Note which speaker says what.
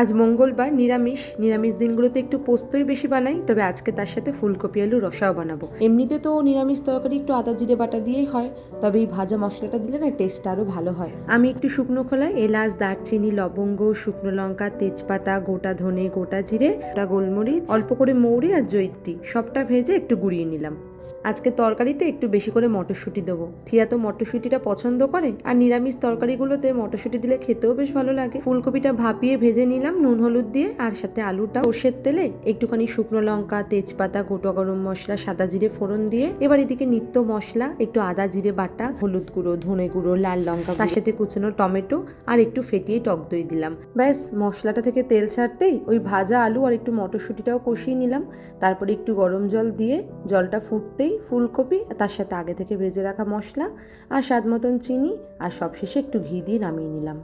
Speaker 1: আজ মঙ্গলবার নিরামিষ নিরামিষ দিনগুলোতে একটু পোস্তই বেশি বানাই, তবে আজকে তার সাথে ফুলকপি আলু রসাও বানাবো। এমনিতে তো নিরামিষ তরকারি একটু আদা, জিরে, বাটা দিয়েই হয়, তবে এই ভাজা মশলাটা দিলে না টেস্ট আরও ভালো হয়। আমি একটু শুকনো খোলায় এলাচ, দারচিনি, লবঙ্গ, শুকনো লঙ্কা, তেজপাতা, গোটা ধনে, গোটা জিরে, গোটা গোলমরিচ, অল্প করে মৌরি আর জৈত্রী সবটা ভেজে একটু গুঁড়িয়ে নিলাম। আজকে তরকারিতে একটু বেশি করে মটরশুঁটি দেবো। থিয়া তো মটরশুঁটিটা পছন্দ করে, আর নিরামিষ তরকারিগুলোতে মটরশুঁটি দিলে খেতেও বেশ ভালো লাগে। ফুলকপিটা ভাপিয়ে ভেজে নিলাম নুন হলুদ দিয়ে, আর সাথে আলুটা। সর্ষের তেলে একটুখানি শুকনো লঙ্কা, তেজপাতা, গোটা গরম মশলা, সাদা জিরে ফোড়ন দিয়ে, এবার এদিকে নিত্য মশলা, একটু আদা জিরে বাটা, হলুদ গুঁড়ো, ধনে গুঁড়ো, লাল লঙ্কা তার সাথে কুচনো টমেটো, আর একটু ফেটিয়ে টক দই দিলাম। ব্যাস, মশলাটা থেকে তেল ছাড়তেই ওই ভাজা আলু আর একটু মটরশুঁটিটাও কষিয়ে নিলাম। তারপরে একটু গরম জল দিয়ে জলটা ফুটতেই ফুলকপি, তার সাথে আগে থেকে ভেজে রাখা মশলা আর স্বাদ মতন চিনি আর সবশেষে একটু ঘি দিয়ে নামিয়ে নিলাম।